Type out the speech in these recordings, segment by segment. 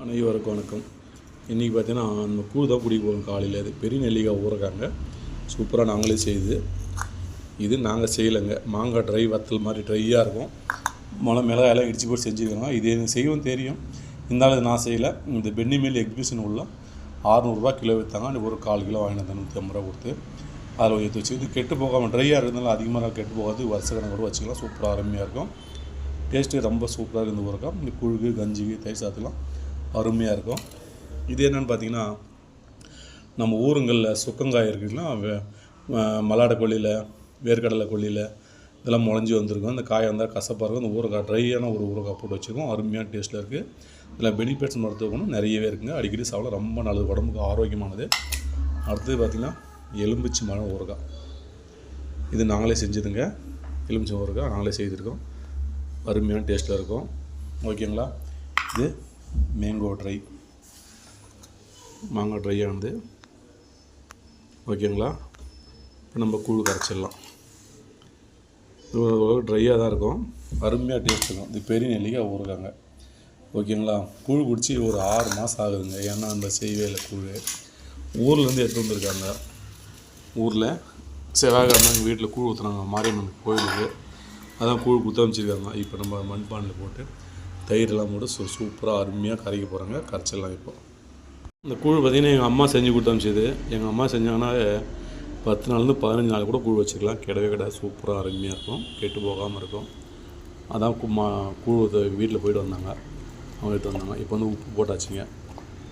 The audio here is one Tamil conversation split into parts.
அனைவருக்கும் வணக்கம். இன்றைக்கி பார்த்தீங்கன்னா நம்ம கூழ் தான் குடிக்க போகிறோம் காலையில். அது பெரிய நெல்லிக்காய் ஊறுகாங்க சூப்பராக நாங்களே செய்யுது இது நாங்கள் செய்யலைங்க. மாங்காய் ட்ரை வத்தல் மாதிரி ட்ரையாக இருக்கும். மிளகா மிளகாயெல்லாம் இடிச்சு போட்டு செஞ்சுக்கிறோம். இது எனக்கு செய்யவும் தெரியும். இருந்தாலும் இது நான் செய்யலை. இந்த பென்னிமேல் எக்ஸிபிஷன் உள்ள அறநூறுபா கிலோ விற்றாங்க அது ஒரு கால் கிலோ வாங்கிட்டு வந்தேன். நூற்றி ஐம்பது ரூபா கொடுத்து. அதில் எடுத்து வச்சு. இது கெட்டு போகாமல் ட்ரையாக இருந்தாலும் அதிகமாக கெட்டு போகாது. வருஷக்கணக்கு கூட வச்சுக்கலாம். சூப்பராக அருமையாக இருக்கும். டேஸ்ட்டு ரொம்ப சூப்பராக இருந்து ஊறுகாய். இந்த குழுகு கஞ்சிக்கு தயிர் சாத்துலாம் அருமையாக இருக்கும். இது என்னென்னு பார்த்தீங்கன்னா நம்ம ஊருங்களில் சுக்கங்காய் இருக்குங்களா மலாடை கொல்லியில் வேர்க்கடலை கொல்லியில் இதெல்லாம் முளைஞ்சி வந்திருக்கும். அந்த காய் வந்தால் கசப்பாக இருக்கும். அந்த ஊறுகாய் ட்ரையான ஒரு ஊறுகாய் போட்டு வச்சுருக்கோம். அருமையான டேஸ்ட்டில் இருக்குது இதில் பெனிஃபிட்ஸ் மருத்துவ குணம் நிறையவே இருக்குங்க. அடிக்கடி சாப்பிட ரொம்ப நல்லது. உடம்புக்கு ஆரோக்கியமானது. அடுத்தது பார்த்திங்கன்னா எலும்பிச்சி மரம் ஊறுகாய். இது நாங்களே செஞ்சதுங்க. எலுமிச்சை ஊறுகாய் நாங்களே செய்திருக்கோம். அருமையான டேஸ்ட்டில் இருக்கும். ஓகேங்களா? இது மேங்கோ ட்ரை மாங்காய் ட்ரை ஆனது. ஓகேங்களா? இப்போ நம்ம கூழ் கரைச்சிடலாம். ட்ரையாக தான் இருக்கும். அருமையாக டேஸ்ட் இருக்கும். இது பெரிய நெல்லிக்காய் ஊறுகாங்க. ஓகேங்களா? கூழ் குடிச்சு ஒரு ஆறு மாதம் ஆகுதுங்க. ஏன்னா அந்த செய்வே இல்லை கூழ் ஊர்லேருந்து எடுத்து வந்திருக்காங்க. ஊரில் செவ்வாய்க்கிழமை எங்கள் வீட்டில் கூழ் ஊற்றுனாங்க மாரியம்மன் கோயிலுக்கு. அதான் கூழ் குத்த அமைச்சிருக்காங்க இப்போ நம்ம மண்பானையில் போட்டு தயிரெல்லாம் போட்டு சூ சூப்பராக அருமையாக கரைக்க போகிறாங்க கரைச்சிடலாம் இப்போ. இந்த கூழ் பார்த்திங்கன்னா எங்கள் அம்மா செஞ்சு கொடுத்து எங்கள் அம்மா செஞ்சாங்கன்னா பத்து நாள்லேருந்து பதினஞ்சு நாள் கூட கூழ் வச்சுக்கலாம். கிடவே கிடையாது சூப்பராக அருமையாக இருக்கும். கெட்டு போகாமல் இருக்கும். அதான் கும்மா கூழ் ஊற்ற வீட்டில் போயிட்டு வந்தாங்க. அவங்க எடுத்து வந்தாங்க. இப்போ வந்து உப்பு போட்டாச்சுங்க.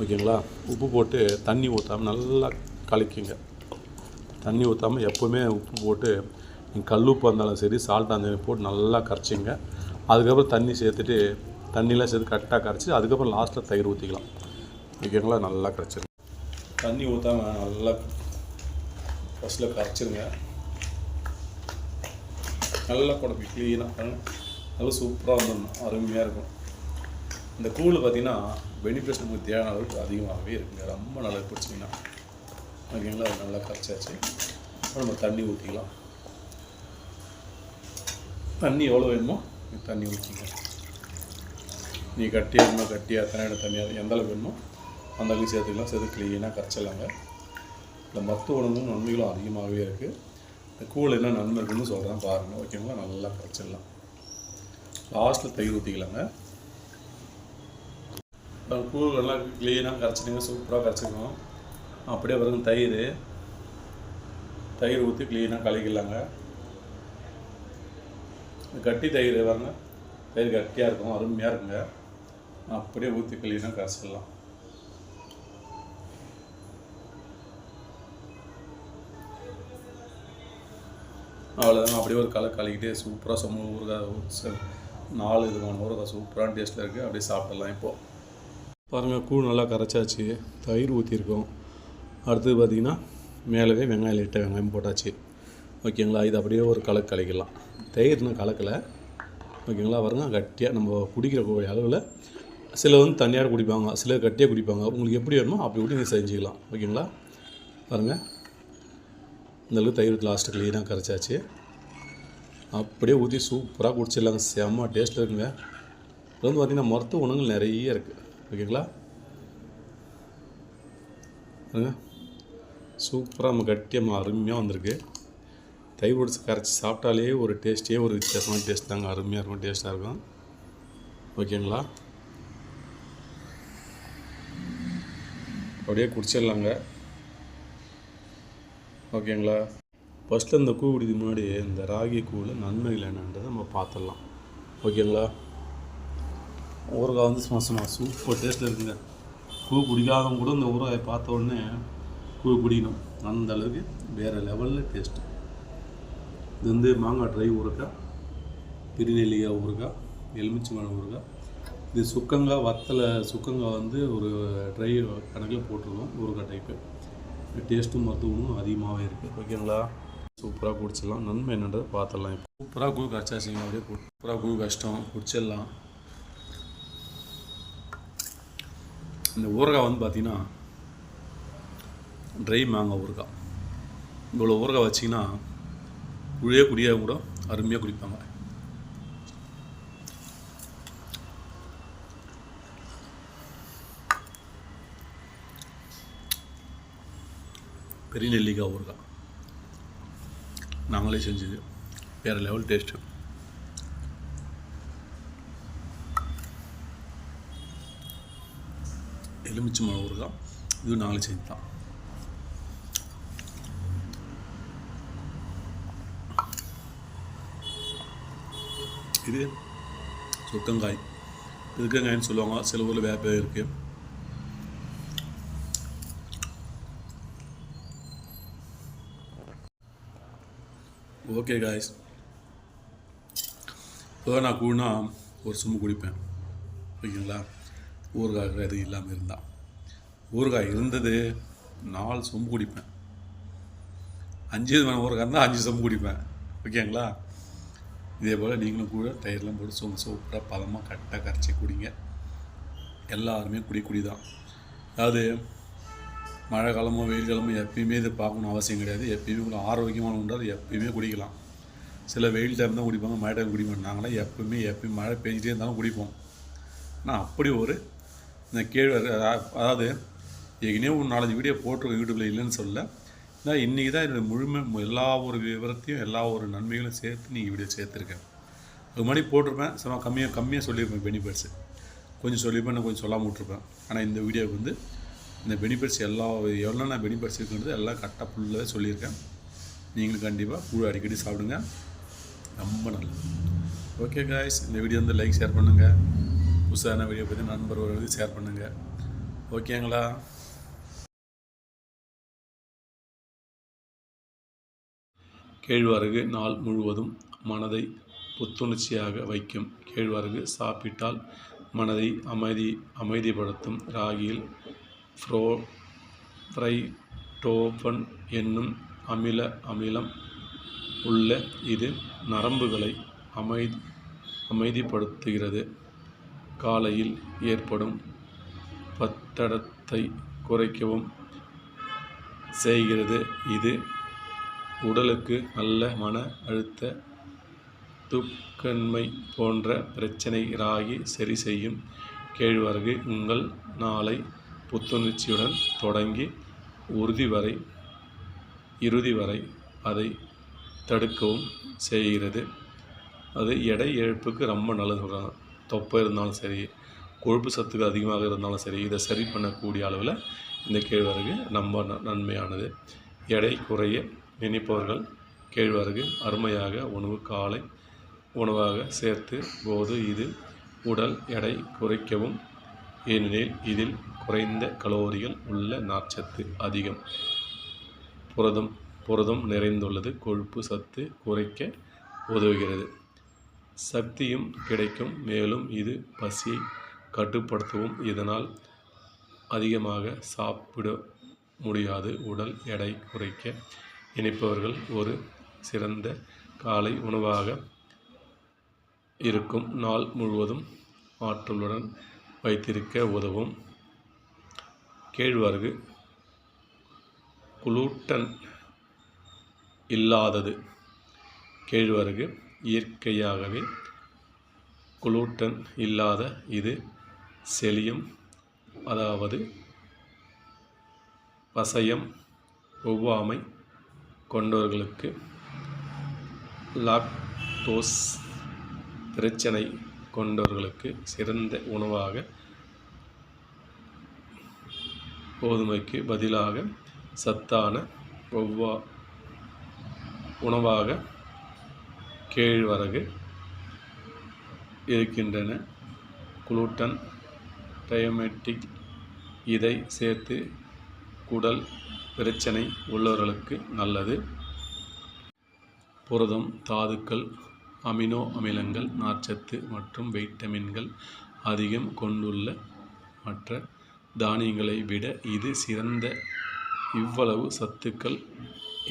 ஓகேங்களா? உப்பு போட்டு தண்ணி ஊற்றாமல் நல்லா கலக்கிங்க. தண்ணி ஊற்றாமல் எப்போவுமே உப்பு போட்டு நீங்கள் கல் உப்பு இருந்தாலும் சரி சால்ட்டாக இருந்தாலும் போட்டு நல்லா கரைச்சிங்க. அதுக்கப்புறம் தண்ணி சேர்த்துட்டு தண்ணிலாம் சேர்த்து கரெக்டாக கரைச்சி அதுக்கப்புறம் லாஸ்ட்டில் தயிர் ஊற்றிக்கலாம் ஓகேங்களா நல்லா கரைச்சிருங்க. தண்ணி ஊற்றாமல் நல்லா ஃபஸ்ட்டில் கரைச்சிருங்க. நல்லா குழம்பு க்ளீனாக நல்லா சூப்பராக வந்துடணும் அருமையாக இருக்கும். இந்த கூழ் பார்த்தீங்கன்னா பெனிஃபிட்ஸ் நமக்கு தேவையான அளவுக்கு அதிகமாகவே இருக்குங்க. ரொம்ப நல்லா பிடிச்சிங்கன்னா ஓகேங்களா அது நல்லா கரைச்சாச்சு. அப்புறம் நம்ம தண்ணி ஊற்றிக்கலாம் தண்ணி எவ்வளோ வேணுமோ தண்ணி ஊற்றிக்கலாம் நீ கட்டியாக இருந்தால் கட்டியாக தனியாக தனியாக எந்த அளவுக்கு வேணுமோ அந்த அளவுக்கு சேர்த்துக்கலாம். சேர்த்து க்ளீனாக கரைச்சிடலாங்க. இந்த மருத்துவ உணவும் நன்மைகளும் அதிகமாகவே இருக்குது இந்த கூழ் என்ன நன்மை இருக்குன்னு சொல்கிறேன் பாருங்கள் ஓகேங்களா நல்லா கரைச்சிடலாம். லாஸ்ட்டில் தயிர் ஊற்றிக்கலாங்க கூழ் நல்லா க்ளீனாக கரைச்சிடுங்க. சூப்பராக கரைச்சிக்கணும். அப்படியே பாருங்க தயிர். தயிர் ஊற்றி க்ளீனாக கலக்கிடலாங்க. கட்டி தயிர் வாங்க தயிர் கட்டியாக இருக்கும் அருமையாக இருக்குங்க. அப்படியே ஊற்றி க்ளீனாக கரைச்சிடலாம். அவ்வளோதான் அப்படியே ஒரு களை கலக்கிட்டே சூப்பராக சொம்ம ஊறுகாய் ச- நாலு விதமான ஊறுகாய் சூப்பரான டேஸ்ட்டில் இருக்குது அப்படியே சாப்பிடலாம் இப்போது பாருங்கள் கூழ் நல்லா கரைச்சாச்சு. தயிர் ஊற்றிருக்கோம் அடுத்தது பார்த்திங்கன்னா மேலவே வெங்காயம் லைட்டாக வெங்காயம் போட்டாச்சு. ஓகேங்களா? இது அப்படியே ஒரு கலக்கு கலக்கலாம் தயிர்னு கலக்கலை. ஓகேங்களா? பாருங்க கட்டியாக நம்ம குடிக்கிற கூடிய அளவில் சில வந்து தண்ணியாக குடிப்பாங்க சிலர் கட்டியாக குடிப்பாங்க. உங்களுக்கு எப்படி வேணுமோ அப்படி கூட நீங்கள் செஞ்சுக்கலாம். ஓகேங்களா? பாருங்கள் இந்தளவுக்கு தயிர் லாஸ்ட்டு க்ளீனாக கரைச்சாச்சு. அப்படியே ஊற்றி சூப்பராக குடிச்சிடலாங்க. செம்ம டேஸ்ட் இருக்குங்க. இது வந்து பார்த்திங்கன்னா மருத்துவ உணவுகள் நிறைய இருக்குது ஓகேங்களா? பாருங்க. சூப்பராக நம்ம கட்டியமாக அருமையாக வந்திருக்கு. தயிர் பிடிச்சி கரைச்சி சாப்பிட்டாலே ஒரு டேஸ்ட்டே ஒரு வித்தியாசமான டேஸ்ட் தாங்க. அருமையாக இருக்கும் டேஸ்ட்டாக இருக்கும். ஓகேங்களா? அப்படியே குடிச்சிடலாங்க. ஓகேங்களா? ஃபஸ்ட்டு இந்த கூழ் குடிக்கு முன்னாடி இந்த ராகி கூழ் நன்மைகள் என்னன்றதை நம்ம பார்த்துடலாம். ஓகேங்களா? ஊறுகாய் வந்து சும்மா சூப்பர் டேஸ்ட்டில் இருக்குங்க. கூ குடிக்காதவங்க கூட இந்த ஊறுகாயை பார்த்த உடனே கூ குடிக்கணும். அந்த அளவுக்கு வேறு லெவலில் டேஸ்ட்டு இது வந்து மாங்காய் ட்ரை ஊறுகாய் திருநெல்லிக்காய் ஊறுகாய் எலுமிச்சம்பழம் ஊறுகாய் இது சுக்கங்காய் வத்தலை சுக்கங்காய் வந்து ஒரு ட்ரை கணக்கில் போட்டிருக்கோம். ஊறுகாய் டைப்பு டேஸ்ட்டும் மருத்துவமும் அதிகமாகவே இருக்குது ஓகேங்களா? சூப்பராக குடிச்சிடலாம். நன்மை என்னன்றதை பார்த்துடலாம் இப்போ. சூப்பராக கூழ் கச்சாச்சிங்க அப்படியே சூப்பராக கூழ் கஷ்டம் குடிச்சிடலாம். இந்த ஊறுகாய் வந்து பார்த்தீங்கன்னா ட்ரை மாங்காய் ஊறுகாய். இவ்வளோ ஊறுகாய் வச்சிங்கன்னா குழியே குடியாக கூட அருமையாக குடிப்பாங்க. பெரிய நெல்லிக்காய் ஊறுகாய் நாங்களே செஞ்சது. வேறு லெவல் டேஸ்ட்டு எலுமிச்சை மழை ஊறுகாய் இதுவும் நாங்களே செஞ்சு தான். இது சுக்கங்காய் இருக்கங்காய்னு சொல்லுவாங்க. சில ஊரில் வேப்ப இருக்குது ஓகே காய்ஸ் இப்போ நான் கூடனா ஒரு சும்மா குடிப்பேன். ஓகேங்களா? ஊறுகாய் எதுவும் இல்லாமல் இருந்தால் ஊறுகாய் இருந்தது நாலு சொம்பு குடிப்பேன். அஞ்சு விதமான ஊறுகாய் இருந்தால் அஞ்சு சொம்பு குடிப்பேன். ஓகேங்களா? இதே போல் நீங்களும் கூட தயிர்லாம் போட்டு சூ சூப்பராக பதமாக கரெக்டாக கரைச்சி குடிங்க. எல்லாருமே குடி குடி தான் அதாவது மழை காலமோ வெயில் காலமோ எப்பயுமே இது பார்க்கணும் அவசியம் கிடையாது. எப்பயுமே கூட ஆரோக்கியமான உண்டால் எப்பயுமே குடிக்கலாம். சில வெயில் டைம் தான் குடிப்பாங்க மழை டைம் குடிக்க மாட்டாங்களே எப்பவுமே எப்பயும் மழை பெஞ்சிட்டே இருந்தாலும் குடிப்போம். ஆனால் அப்படி ஒரு இந்த கேழ்வரகு அதாவது ஏற்கனவே ஒரு நாலஞ்சு வீடியோ போட்டிருக்கோம் யூடியூப்பில் இல்லைன்னு சொல்ல நான் இன்றைக்கி தான் என்னுடைய முழுமை எல்லா ஒரு விவரத்தையும் எல்லா ஒரு நன்மைகளும் சேர்த்து நீங்கள் வீடியோ சேர்த்துருக்கேன். அது மாதிரி போட்டிருப்பேன். சும்மா கம்மியாக கம்மியாக சொல்லியிருப்பேன் பெனிஃபிட்ஸு கொஞ்சம் சொல்லியிருப்பேன் நான் கொஞ்சம் சொல்லாமல் விட்ருப்பேன் ஆனால் இந்த வீடியோவுக்கு வந்து இந்த பெனிஃபிட்ஸ் எல்லா எவ்வளோ நான் பெனிஃபிட்ஸ் இருக்குன்றது எல்லாம் கரெக்டாக ஃபுல்லாகவே சொல்லியிருக்கேன். நீங்களும் கண்டிப்பாக கூழ் அடிக்கடி சாப்பிடுங்க. ரொம்ப நல்லது. ஓகே காய்ஸ் இந்த வீடியோ வந்து லைக் ஷேர் பண்ணுங்கள் புதுசான வீடியோ பற்றி நண்பர்களுக்கு ஷேர் பண்ணுங்கள் ஓகேங்களா கேழ்வரகு நாள் முழுவதும் மனதை புத்துணர்ச்சியாக வைக்கும். கேழ்வரகு சாப்பிட்டால் மனதை அமைதி அமைதிப்படுத்தும். ராகியில் ஃப்ரோ ஃப்ரைடோபன் என்னும் அமில அமிலம் உள்ள இது நரம்புகளை அமை அமைதிப்படுத்துகிறது. காலையில் ஏற்படும் பத்தடத்தை குறைக்கவும் செய்கிறது. இது உடலுக்கு நல்ல மன அழுத்த தூக்கன்மை போன்ற பிரச்சனை ராகி சரி செய்யும் கேழ்வரகு உங்கள் நாளை புத்துணர்ச்சியுடன் தொடங்கி உறுதி வரை இறுதி வரை அதை தடுக்கவும் செய்கிறது. அது எடை இழப்புக்கு ரொம்ப நல்லது சொல்கிறாங்க தொப்பை இருந்தாலும் சரி கொழுப்பு சத்துக்கள் அதிகமாக இருந்தாலும் சரி இதை சரி பண்ணக்கூடிய அளவில் இந்த கேழ்வரகு ரொம்ப ந- நன்மையானது. எடை குறைய நினைப்பவர்கள் கேழ்வரகு அருமையாக உணவு காலை உணவாக சேர்த்து போது இது உடல் எடை குறைக்கவும் ஏனெனில் இதில் குறைந்த கலோரிகள் உள்ள நார்ச்சத்து அதிகம். புரதம் புரதம் நிறைந்துள்ளது. கொழுப்பு சத்து குறைக்க உதவுகிறது. சக்தியும் கிடைக்கும். மேலும் இது பசியை கட்டுப்படுத்தவும் இதனால் அதிகமாக சாப்பிட முடியாது. உடல் எடை குறைக்க நினைப்பவர்கள் ஒரு சிறந்த காலை உணவாக இருக்கும். நாள் முழுவதும் ஆற்றலுடன் வைத்திருக்க உதவும். கேழ்வரகு குளூட்டன் இல்லாதது. கேழ்வரகு இயற்கையாகவே குளூட்டன் இல்லாத இது செலியம் அதாவது பசையம் ஒவ்வாமை கொண்டவர்களுக்கு லாக்டோஸ் பிரச்சனை கொண்டவர்களுக்கு சிறந்த உணவாக கோதுமைக்கு பதிலாக சத்தான ஒவ்வா உணவாக கேழ்வரகு இருக்கின்றன. குளூட்டன் டயமெட்டிக் இதை சேர்த்து குடல் பிரச்சனை உள்ளவர்களுக்கு நல்லது. புரதம் தாதுக்கள் அமினோ அமிலங்கள் நார்ச்சத்து மற்றும் வைட்டமின்கள் அதிகம் கொண்டுள்ள மற்ற தானியங்களை விட இது சிறந்த இவ்வளவு சத்துக்கள்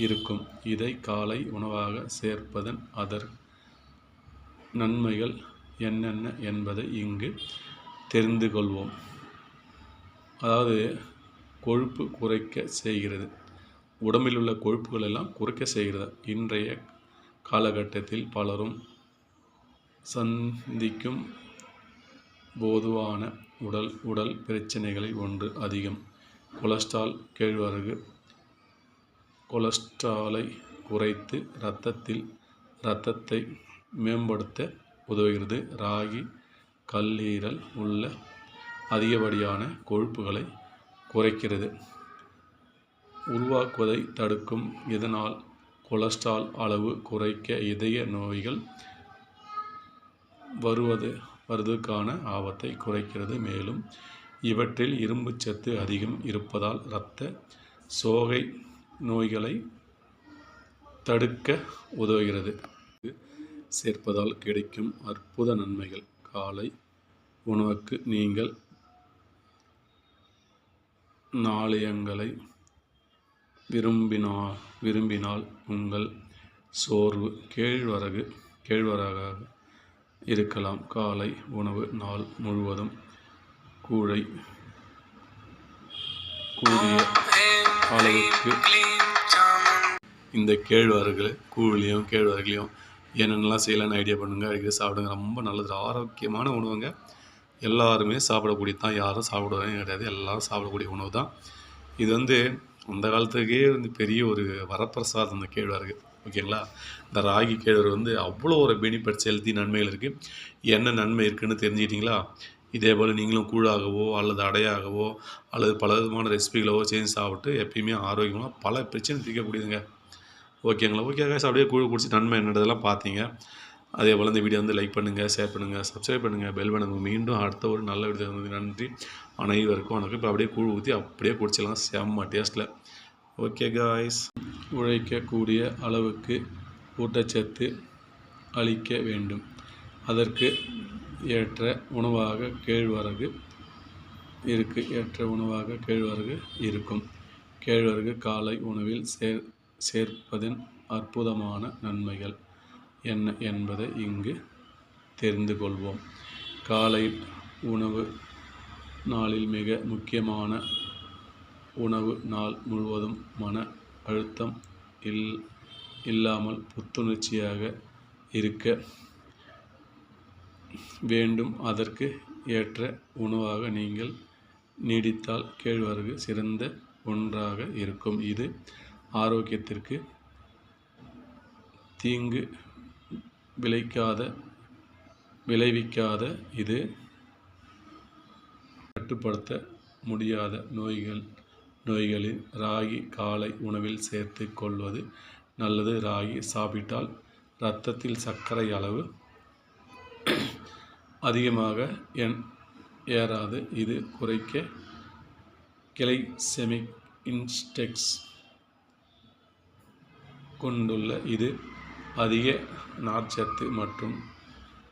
இருக்கும். இதை காலை உணவாக சேர்ப்பதன் அதர் நன்மைகள் என்னென்ன என்பதை இங்கு தெரிந்து கொள்வோம். அதாவது கொழுப்பு குறைக்க செய்கிறது. உடம்பில் உள்ள கொழுப்புகள் எல்லாம் குறைக்க செய்கிறது. இன்றைய காலகட்டத்தில் பலரும் சந்திக்கும் பொதுவான உடல் உடல் பிரச்சனைகளில் ஒன்று அதிகம். கொலஸ்ட்ரால் கேழ்வரகு. கொலஸ்ட்ராலை குறைத்து இரத்தத்தில் இரத்தத்தை மேம்படுத்த உதவுகிறது. ராகி கல்லீரல் உள்ள அதிகப்படியான கொழுப்புகளை குறைக்கிறது. உருவாக்குவதை தடுக்கும் இதனால் கொலஸ்ட்ரால் அளவு குறைக்க இதய நோய்கள் வருவது வருவதற்கான ஆபத்தை குறைக்கிறது. மேலும் இவற்றில் இரும்புச்சத்து அதிகம் இருப்பதால் இரத்த சோகை நோய்களை தடுக்க உதவுகிறது. சேர்ப்பதால் கிடைக்கும் அற்புத நன்மைகள். காலை உணவுக்கு நீங்கள் நாளையங்களை விரும்பினா விரும்பினால் உங்கள் சோர்வு கேழ்வரகு கேழ்வரகாக இருக்கலாம். காலை உணவு நாள் முழுவதும் கூழை கூடிய அளவுக்கு இந்த கேழ்வரகு கூழ்லையும் கேழ்வரகுலையும் என்னென்னலாம் செய்யலான்னு ஐடியா பண்ணுங்கள் அடிக்கடி சாப்பிடுங்க. ரொம்ப நல்லது. ஆரோக்கியமான உணவுங்க. எல்லாருமே சாப்பிடக்கூடிய தான் யாரும் சாப்பிடுவாங்க கிடையாது. எல்லாரும் சாப்பிடக்கூடிய உணவு தான் இது வந்து அந்த காலத்துக்கே வந்து பெரிய ஒரு வரப்பிரசாதம் அந்த கேழ்வரகு ஓகேங்களா? இந்த ராகி கேழ்வரகு வந்து அவ்வளோ ஒரு பெனிஃபிட்ஸ் ஹெல்த்தி நன்மைகள் இருக்குது என்ன நன்மை இருக்குன்னு தெரிஞ்சுக்கிட்டீங்களா? இதே போல் நீங்களும் கூழாகவோ அல்லது அடையாகவோ அல்லது பல விதமான ரெசிபிகளவோ சேஞ்ச் சாப்பிட்டு எப்பயுமே ஆரோக்கியமாக பல பிரச்சனை தீர்க்கக்கூடியதுங்க. ஓகேங்களா? ஓகே காசு அப்படியே கூழ் குடிச்சு நன்மை என்னதெல்லாம் பார்த்தீங்க. அதே போல் இந்த வீடியோ வந்து லைக் பண்ணுங்கள் ஷேர் பண்ணுங்கள் சப்ஸ்கிரைப் பண்ணுங்கள் பெல் பண்ணுங்கள் மீண்டும் அடுத்த ஒரு நல்ல வீடியோ வந்து நன்றி. அனைவருக்கும் வணக்கம். இப்போ அப்படியே கூழ் ஊற்றி அப்படியே குடிச்சிடலாம். செம்ம டேஸ்ட்டில் ஓகே காய்ஸ் உழைக்கக்கூடிய அளவுக்கு ஊட்டச்சத்து அளிக்க வேண்டும். அதற்கு ஏற்ற உணவாக கேழ்வரகு இருக்கு. ஏற்ற உணவாக கேழ்வரகு இருக்கும். கேழ்வரகு காலை உணவில் சேர் சேர்ப்பதன் அற்புதமான நன்மைகள். என்ன என்பதை இங்கு தெரிந்து கொள்வோம் காலை உணவு நாளில் மிக முக்கியமான உணவு நாள் முழுவதும் மன அழுத்தம் இல் இல்லாமல் புத்துணர்ச்சியாக இருக்க வேண்டும். அதற்கு ஏற்ற உணவாக நீங்கள் நீடித்தால் கேழ்வரகு சிறந்த ஒன்றாக இருக்கும். இது ஆரோக்கியத்திற்கு தீங்கு விளைக்காத விளைவிக்காத இது கட்டுப்படுத்த முடியாத நோய்கள். நோய்களில் ராகி காலை உணவில் சேர்த்து கொள்வது நல்லது. ராகி சாப்பிட்டால் இரத்தத்தில் சர்க்கரை அளவு அதிகமாக என் ஏறாது. இது குறைக்க கிளைசெமிக் இன்ஸ்டெக்ஸ் கொண்டுள்ள இது அதிக நார்ச்சத்து மற்றும்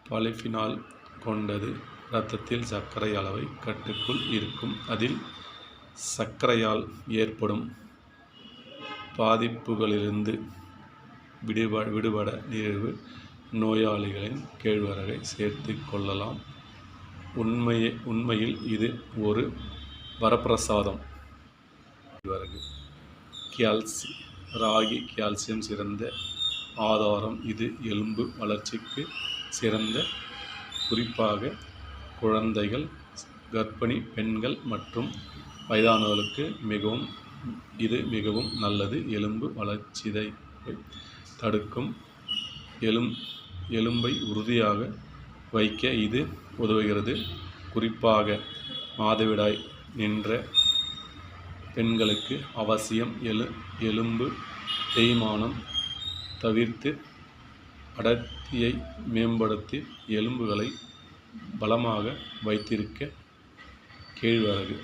பாலிஃபினால் கொண்டது இரத்தத்தில் சர்க்கரை அளவை கட்டுக்குள் இருக்கும். அதில் சர்க்கரையால் ஏற்படும் பாதிப்புகளிலிருந்து விடுப விடுபட நிகழ்வு நோயாளிகளின் கேழ்வரகை சேர்த்து கொள்ளலாம். உண்மையை உண்மையில் இது ஒரு வரப்பிரசாதம். கேழ்வரகு கால்சி ராகி கால்சியம் சிறந்த ஆதாரம் இது எலும்பு வளர்ச்சிக்கு சிறந்த குறிப்பாக குழந்தைகள் கர்ப்பிணி பெண்கள் மற்றும் வயதானவர்களுக்கு மிகவும் இது மிகவும் நல்லது. எலும்பு வளர்ச்சிதை தடுக்கும் எலும் எலும்பை உறுதியாக வைக்க இது உதவுகிறது. குறிப்பாக மாதவிடாய் நின்ற பெண்களுக்கு அவசியம் எலு எலும்பு தேய்மானம் தவிர்த்து அடர்த்தியை மேம்படுத்தி எலும்புகளை பலமாக வைத்திருக்க கேழ்வரகு